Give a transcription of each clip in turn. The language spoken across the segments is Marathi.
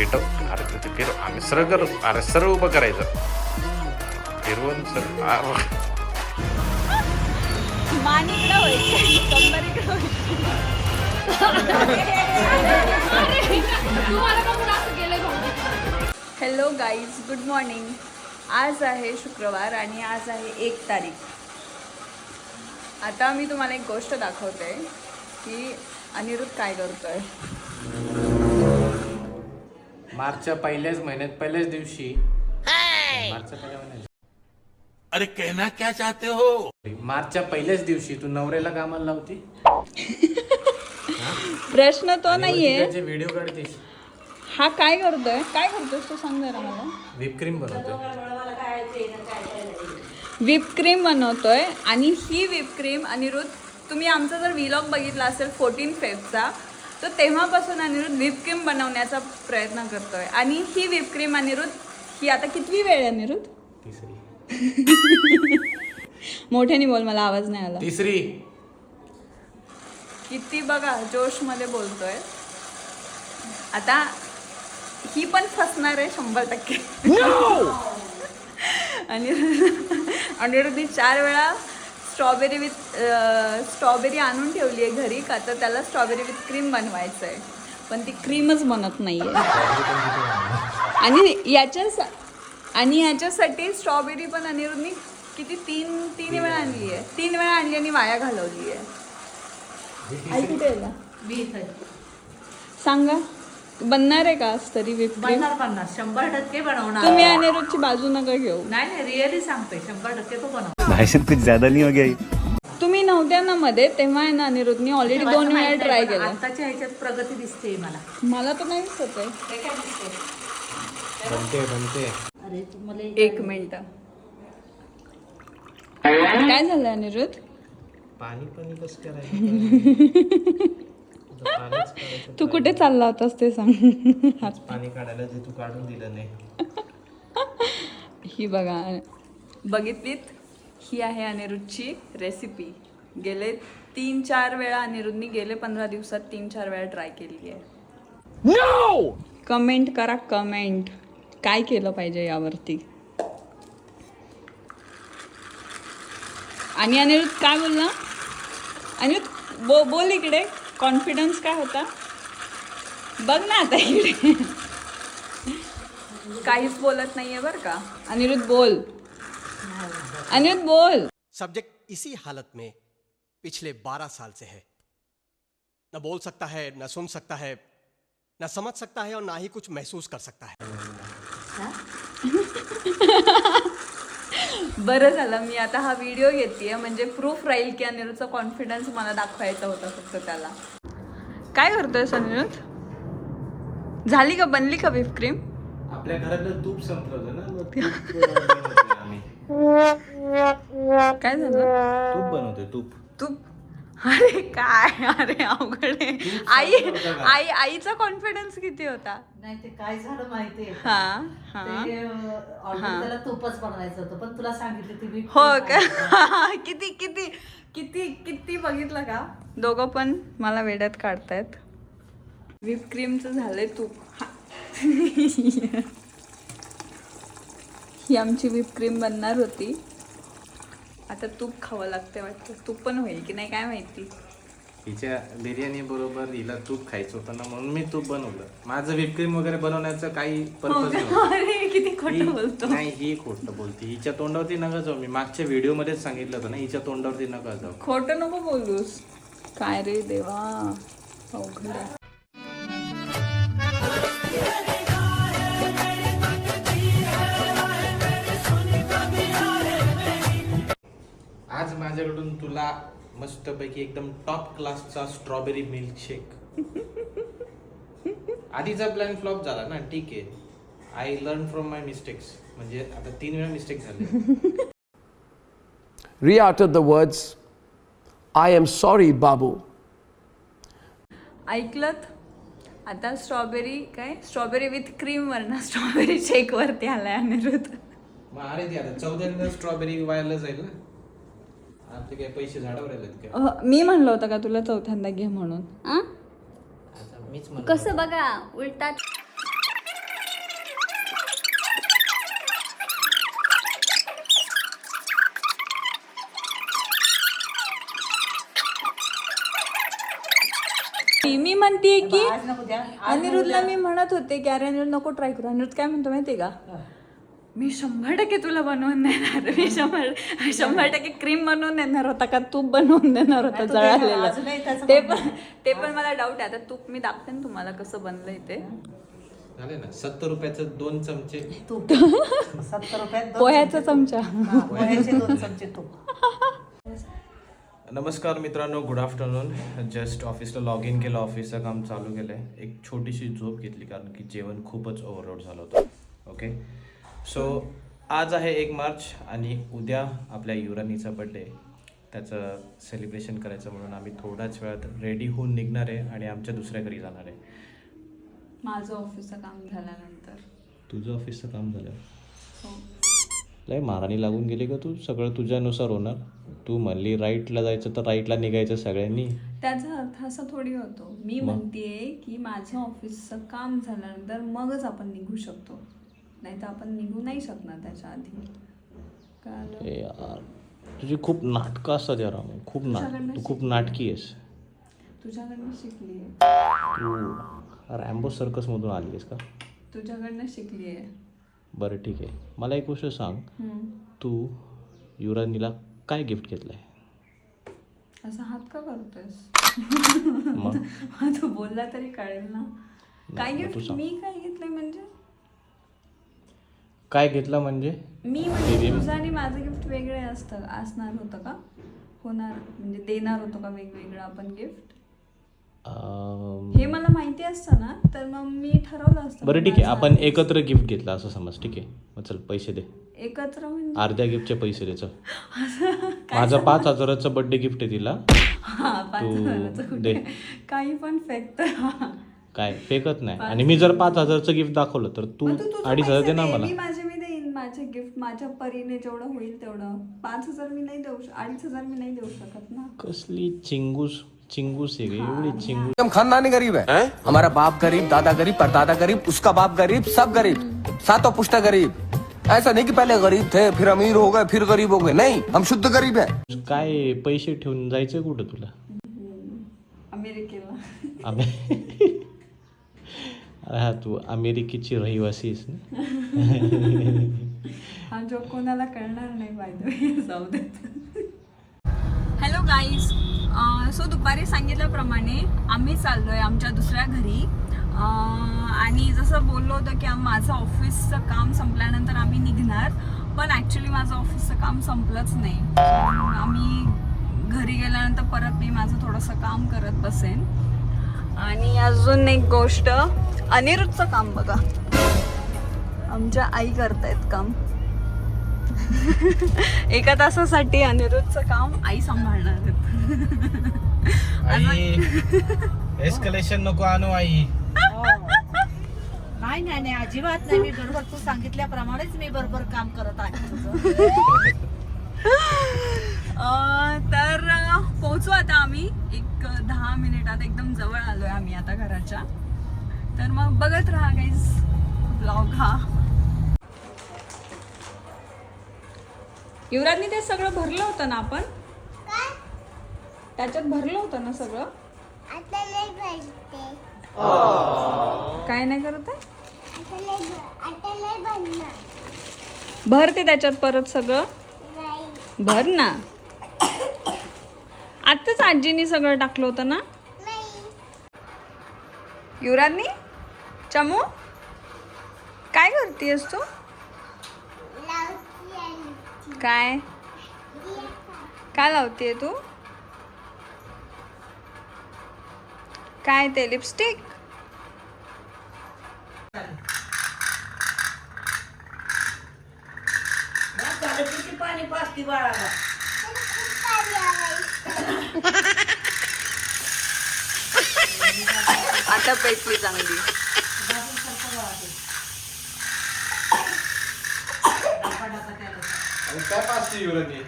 पेटव. अरे ते- ते आम्ही सरळ अरे सरळ उभं करायचं. फिरवून sir hello guys good morning आज आहे शुक्रवार आणि आज आहे एक तारीख. आता मी तुम्हाला एक गोष्ट दाखवते की अनिरुद्ध काय करतोय. मार्चच्या पहिल्याच महिन्यात पहिल्याच दिवशी. मार्चच्या पहिल्या महिन्यात. अरे कहना क्या चाहते हो? मार्चच्या पहिल्याच दिवशी तू नवऱ्याला कामाला लावती? प्रश्न तो नाहीये. व्हिडिओ काढतेस? हा काय करतोय? काय करतोय तो सांग जरा मला. व्हिप क्रीम बनवतो व्हिप क्रीम बनवतोय आणि ही व्हिप क्रीम अनिरुद्ध तुम्ही आमचा जर व्हिलॉग बघितला असेल फोर्टीन फेबचा तर तेव्हापासून अनिरुद्ध व्हिप क्रीम बनवण्याचा प्रयत्न करतोय. आणि ही व्हिप क्रीम अनिरुद्ध ही आता कितवी वेळ आहे अनिरुद्ध? तिसरी. मोठ्याने बोल मला आवाज नाही आला. तिसरी. किती बघा जोशमध्ये बोलतोय. आता ही पण फसणार आहे शंभर टक्के. आणि अनिरुद्धी चार वेळा स्ट्रॉबेरी विथ स्ट्रॉबेरी आणून ठेवली आहे घरी का? तर त्याला स्ट्रॉबेरी विथ क्रीम बनवायचं आहे पण ती क्रीमच बनत नाही आहे आणि याच्या आणि याच्यासाठी स्ट्रॉबेरी पण अनिरुद्धनी किती तीन तीन वेळा आणली आहे. तीन वेळा आणली आणि वाया घालवली आहे. आई कुठे सांगा. बनणार आहे का तरी? बनणार पन्नास शंभर टक्के बनवणार. तुम्ही अनिरुद्धची बाजू नका घेऊ. नाही नाही रिअली सांगते. शंभर टक्के तो बनव साहब कुछ ज्यादा नहीं हो गया? तुम्ही नव्हत्या ना मध्ये तेव्हा आहे ना अनिरुद्धनी ऑलरेडी दोन वेळा ट्राय केलं. आत्ताच्या ह्याच्यात प्रगती दिसते मला. मला तर नाही दिसत आहे. हे काय दिसते बनते अरे एक मिनिट. काय झालं अनिरुद्ध? पाणी पाणी कसं करायचं. पाणीच काढायचं. तू कुठे चालला होतास ते सांग. आज पाणी काढायला जे तू काढून दिलं नाही. ही बघा बघितलीत? ही आहे अनिरुद्धची रेसिपी गेले तीन चार वेळा अनिरुद्धनी गेले पंधरा दिवसात तीन चार वेळा ट्राय केली आहे. कमेंट करा कमेंट काय केलं पाहिजे यावरती? आणि अनिरुद्ध काय बोलला? अनिरुद्ध बो बोल इकडे. कॉन्फिडन्स काय होता? बघ ना आता इकडे. काहीच बोलत नाहीये बरं का. अनिरुद्ध बोल. अनिरुद्ध बोल. सब्जेक्ट इसी हालत में पिछले 12 साल से है। न बोल सकता है न सुन सकता है न समझ सकता है और ना ही कुछ महसूस कर सकता है। बरं झालं मी आता हा व्हिडिओ घेते म्हणजे प्रूफ राहील की अनिरुद्धचा कॉन्फिडन्स मला दाखवायचा होता फक्त त्याला. काय करतोय अनिरुद्ध झाली का बनली का व्हिप क्रीम आपल्या घरातलं तूप संपलं होतं ना. मग तूप काय झालं? तूप बनवतोय तूप. तू अरे काय? अरे अवघड आहे. आई आई आईचा कॉन्फिडन्स किती होता? नाही ते काय झालं माहितीये? हा हा. ते ऑलरेडी त्याला तूपच बनवायचं होतं पण तुला सांगितलं ती whipped हो का. किती किती किती किती बघितलं का? दोघं पण मला वेड्यात काढतायत. व्हिप क्रीमचं झालंय तूप. हा. ही आमची व्हिप क्रीम बनणार होती. आता तूप खावं लागते वाटतं. तूप पण होईल की नाही काय माहिती? हिच्या बिर्याणी बरोबर हिला तूप खायचं होतं ना म्हणून मी तूप बनवलं. माझं व्हिप क्रीम वगैरे बनवण्याचं काही हो पर्पज? अरे किती खोटं बोलतो. नाही ही खोटं बोलते. हिच्या तोंडावरती नका जाऊ. मी मागच्या व्हिडिओ मध्येच सांगितलं होतं ना हिच्या तोंडावरती नका जाऊ. खोटं नको बोलूस. काय रे देवा? अवघड आहे. आज माझ्याकडून तुला मस्तपैकी एकदम टॉप क्लासचा स्ट्रॉबेरी मिल्कशेक आधीचा प्लॅन फ्लॉप झाला ना ठीक आहे. I learn from my mistakes म्हणजे आता तीन वेळा मिस्टेक झाले. Re uttered the words, I am sorry, Babu. ऐकलत? आता स्ट्रॉबेरी काय? स्ट्रॉबेरी विथ क्रीम वर ना स्ट्रॉबेरी शेक वरती आलाय अनिरुद्ध. मग अरे ती आता चौद्यांदा स्ट्रॉबेरी वायाला जाईल ना? काय पैसे झाडावर आलेत का? अह, मी म्हणलं होतं का तुला चौथ्यांदा घे म्हणून? आ? आता मीच म्हणलो कसं बघा उलटा मी म्हणते की आज नको द्या. आज अनिरुद्धला मी म्हणत होते की अरे अनिरुद्ध नको ट्राय करू. अनिरुद्ध काय म्हणतो माहितीये का? मी शंभर टक्के तुला बनवून देणार. मी शंभर शंभर टक्के क्रीम बनवून देणार होता का? तूप बनवून देणार होता जळालेलं. ते पण ते पण मला डाऊट आहे. आता तूप मी दाखते ना तुम्हाला कसं बनलंय ते. झाले ना. सत्तर रुपयाचं दोन चमचे. तूप. सत्तर रुपयात दोन पोह्याचा चमचा हा, पोह्याचे दोन चमचे तूप. नमस्कार मित्रांनो. गुड आफ्टरनून जस्ट ऑफिसला लॉग इन केलं. ऑफिसचं काम चालू केलं आहे एक छोटीशी झोप घेतली कारण की जेवण खूपच ओव्हरलोड झालं होतं. ओके सो आज आहे एक मार्च आणि उद्या आपल्या युरानीचा बड्डे त्याचं सेलिब्रेशन करायचं म्हणून आम्ही थोड्याच वेळात रेडी होऊन निघणार आहे आणि आमच्या दुसऱ्या घरी जाणार आहे. माझं ऑफिसचं काम झाल्यानंतर. तुझं ऑफिसचं काम झालं हो. लय महाराणी लागून गेली का तू. सगळं तुझ्यानुसार होणार. तू म्हणली राईटला जायचं तर राईटला निघायचं सगळ्यांनी. त्याचा अर्थ असा थोडी होतो. मी म्हणतेय की माझं ऑफिसचं काम झाल्यानंतर मगच आपण निघू शकतो. नाही तर आपण निघू नाही शकणार त्याच्या आधी. ए यार तुझी खूप नाटकं असतात यार अमोल. खूप नाट तू खूप नाटकी आहेस. तुझ्याकडनं शिकली आहे. तू रॅम्बो सर्कसमधून आली आहेस का? तुझ्याकडनं शिकली आहे. बरं ठीक आहे. मला एक गोष्ट सांग. तू युरानीला काय गिफ्ट घेतलं आहे असा हात का करतोयस? मग? तू बोलला तरी कळेल ना. काय गिफ्ट. मी काय घेतलंय म्हणजे? काय घेतलं म्हणजे? मी म्हणजे तुझं आणि माझं गिफ्ट वेगळे असतं असणार होतं का? होणार म्हणजे देणार होतो का वेगवेगळं आपण गिफ्ट हे मला माहिती असतं ना तर मग मी ठरवलं असतं. बरं ठीक आहे. आपण एकत्र गिफ्ट घेतलं असं समज ठीक आहे. मग चल पैसे दे. एकत्र म्हणजे? अर्ध्या गिफ्टचे पैसे दे चल. माझं पाच हजाराचं बर्थडे गिफ्ट आहे तिला. हा पाच तू हजाराचं दे. कुठे? काही पण फेकत. काय फेकत नाही. आणि मी जर पाच हजारचं गिफ्ट दाखवलं तर तू अडीच हजार दे ना मला. मी माझे मी देईन माझे गिफ्ट माझ्या परीने जेवढं होईल तेवढं. पाच हजार मी नाही देऊ श- अडीच हजार मी नाही देऊ शकत ना. कसली चिंगूस चिंगूस आहे ग, एवढी चिंगूस. हम खानदानी गरीब है। हमारा बाप गरीब दादा गरीब परदादा गरीब उसका बाप गरीब सब गरीब। सातों पुश्ता गरीब। ऐसा नहीं कि पहले गरीब थे फिर अमीर हो गए फिर गरीब हो गए। नहीं हम शुद्ध गरीब हैं। काय पैसे ठेवून जायचं कुठं तुला? अमेरिकेला. अमे हा तू अमेरिकेची रहिवासी ना? हा जो कोणाला कळणार नाही पाहिजे जाऊ देत हॅलो गाईज सो दुपारी सांगितल्याप्रमाणे आम्ही चाललोय आमच्या दुसऱ्या घरी. आणि जसं बोललो होतं की माझं ऑफिसचं काम संपल्यानंतर आम्ही निघणार पण ॲक्च्युली माझं ऑफिसचं काम संपलंच नाही. आम्ही घरी गेल्यानंतर परत मी माझं थोडंसं काम करत बसेन. आणि अजून एक गोष्ट अनिरुद्धचं काम बघा. आमच्या आई करतायत काम. एका तासासाठी अनिरुद्धचं काम आई सांभाळणार आहेत. एस्कलेशन नको आणू आई. नाही नाही नाही अजिबात नाही. मी बरोबर तू सांगितल्याप्रमाणेच मी बरोबर काम करत आहे तर पोहोचू आता आम्ही. एक दहा मिनिटात एकदम जवळ आलोय आम्ही आता घराच्या. तर मग बघत राहा गाईज ब्लॉग हा. युवराजनी ते सगळं भरलं होतं ना आपण? त्याच्यात भरलं होतं ना सगळं? काय नाही करत आहे? भरते त्याच्यात परत सगळं? भर ना. आत्ताच आजीनी सगळं टाकलं होतं ना? युवराजनी? चमू काय करतेस तू? काय? काय लावतेय तू? काय ते लिपस्टिक पाणी पाचती बाळाला आता पेटली चांगली. काय पाचते युरानी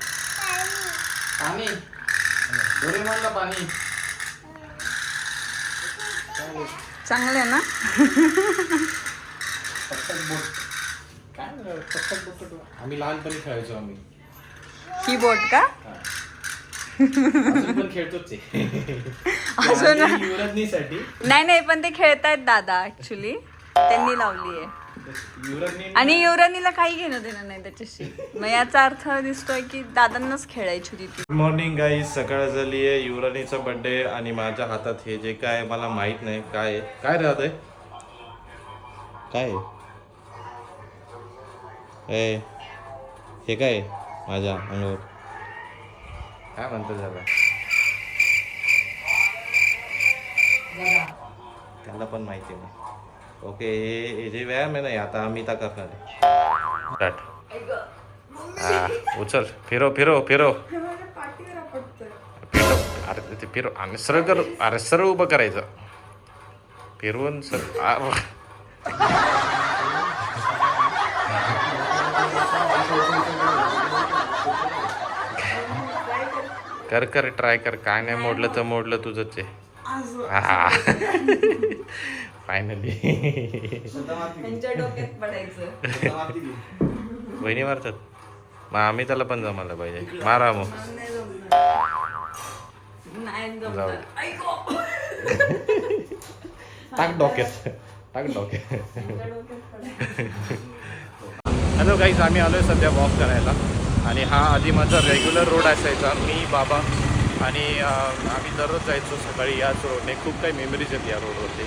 पाणी. डोरेमॉनला पाणी. चांगलं आहे ना? आम्ही लहानपणी खेळायचो आम्ही. ही बोट का? अजून पण खेळतोच आहे. अजून? युवराजनीसाठी नाही नाही पण ते खेळतायत दादा ऍक्च्युली त्यांनी लावली आहे. आणि युवरानीला काही घेणं देणं नाही त्याच्याशी. मग याचा अर्थ दिसतोय की दादांनाच खेळायची होती ती. गुड मॉर्निंग गाईज सकाळ झाली आहे. युवराणीचा बर्थडे आणि माझ्या हातात हे जे काय मला माहीत नाही काय आहे. काय राहत आहे काय आहे? ए हे काय आहे? माझ्या अंगावर. काय म्हणतो त्याला त्याला पण माहिती नाही ओके हे हे जे व्यायाम आहे ना आता आम्ही तर करणार आहे. हा उचल. फिरो फिरो फिरो. फिरो. अरे ते फिरो. आणि सरळ कर. अरे सरळ उभं करायचं. फिरवून सर कर कर ट्राय कर. काय नाही मोडलं तर मोडलं तुझंच आहे. फायनली त्यांच्या डोक्यात पडायचं. वहिनी मारतात. मग आम्ही त्याला पण जमायला पाहिजे. मारा मग. नाही जाऊ जमणार. दे. ऐको. टाक डोक्यात. टाक डोक्यात. हॅलो गाईज आम्ही आलो आहे सध्या वॉक करायला. आणि हा आधी माझा रेग्युलर रोड असायचा. मी बाबा आणि आम्ही दररोज जायचो सकाळी याच रोडने. खूप काही मेमरीज आहेत या रोडवरती.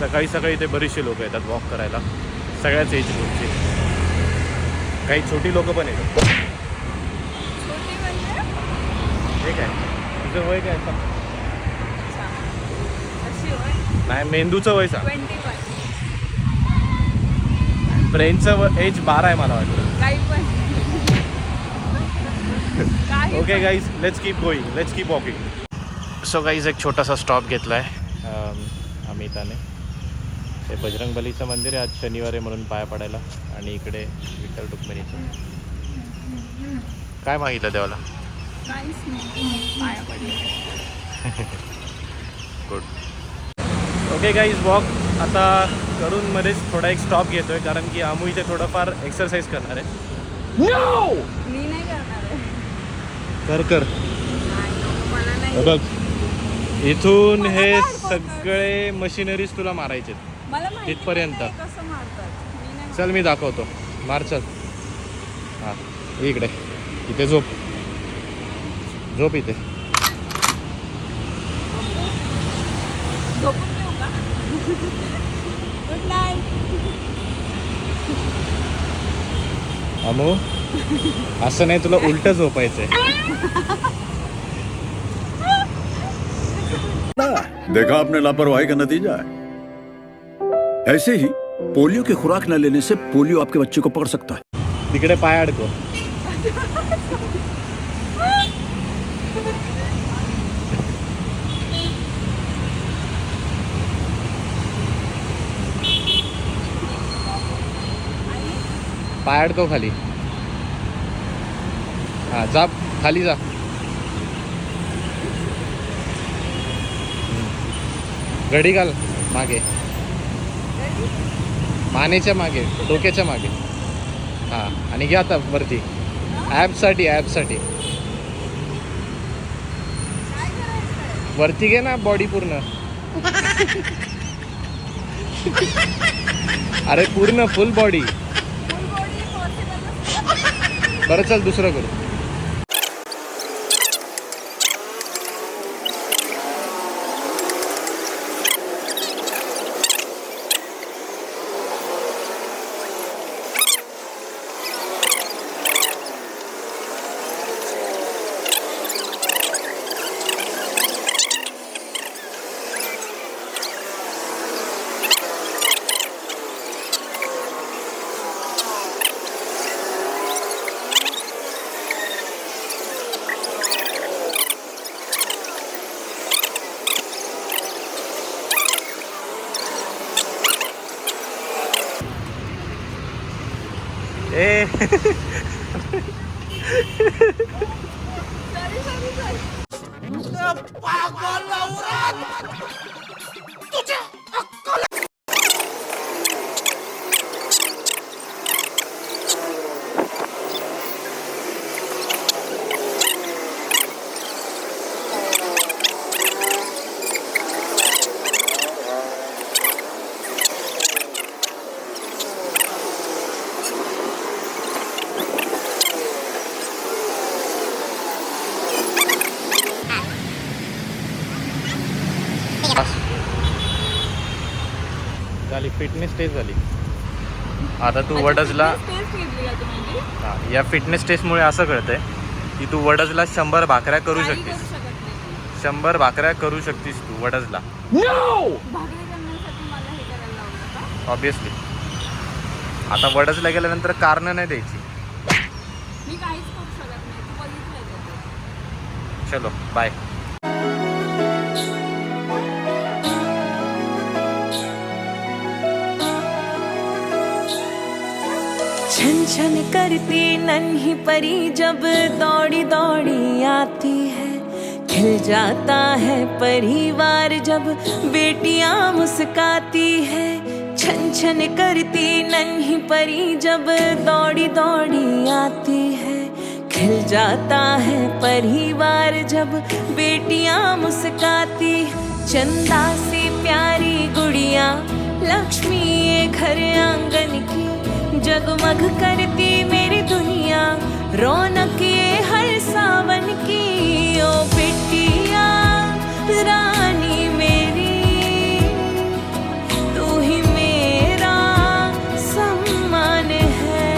सकाळी सकाळी इथे बरीचशी लोक येतात वॉक करायला. सगळ्याच एज ग्रुपची काही छोटी लोक पण येतात. छोटी म्हणजे? हे काय? तुझं वय काय नाही मेंदूचं वय सांग. ब्रेनचं एज बारा आहे मला वाटतं. काही पण. काही okay guys let's keep going let's keep walking so guys एक छोटासा स्टॉप घेतला आहे अमिताने. ते बजरंगबलीचं मंदिर आहे आज शनिवार आहे म्हणून पाया पडायला. आणि इकडे विठ्ठल रुक्मिणीचं. काय मागितलं देवाला? गुड ओके गाईज वॉक आता करून मध्येच थोडा एक स्टॉप घेतोय कारण की आमू इथे थोडंफार एक्सरसाइज करणार आहे. मी नाही करणार आहे. कर कर. मला नाही हे बघ. इथून हे सगळे मशिनरीज तुला मारायचे मला माहिती तिथपर्यंत. पण नाही कसं मारतात. मी नाही चल मी दाखवतो. मार चल. हां इकडे. इथे झोप. झोप इथे झोपून घेऊ का गुड नाईट अमू असं नाही तुला उलट झोपायचंय. देखा आपने लापरवाही का नतीजा है? ऐसे ही पोलियो की खुराक न लेने से पोलियो आपके बच्चे को पकड़ सकता है। तिकडे पाय अडको. पाय अडकव खाली. हा जा खाली जा. घडी घाल मागे. मानेच्या मागे डोक्याच्या मागे. हां आणि घ्या आता वरती. ॲपसाठी ॲपसाठी. वरती घे ना बॉडी पूर्ण. अरे पूर्ण फुल बॉडी बरं चल दुसरं करू. ए. पागल फिटनेस टेस्ट झाली. आता तू वडजला हा, या फिटनेस टेस्टमुळे असं कळतंय की तू वडजला शंभर भाकऱ्या करू शकतेस. करू शकत नाही शंभर भाकऱ्या करू शकतीस तू वडजला. हे ऑब्विसली आता वडजला गेल्यानंतर कारणं नाही द्यायची. मी काहीच करू शकत नाही. तू बघितलंय का ते? चलो बाय छन करती नन्ही परी जब दौड़ी दौड़ी आती है। खिल जाता है परिवार जब बेटियाँ मुस्काती है। छन छन करती नन्ही परी जब दौड़ी दौड़ी आती है। खिल जाता है परिवार जब बेटियाँ मुस्काती चंदा सी प्यारी गुड़िया, लक्ष्मी ये घर आँगन की जगमग करती मेरी दुनिया, रौनक ये हर सावन की। ओ बिटिया, रानी मेरी, तू ही मेरा सम्मान है।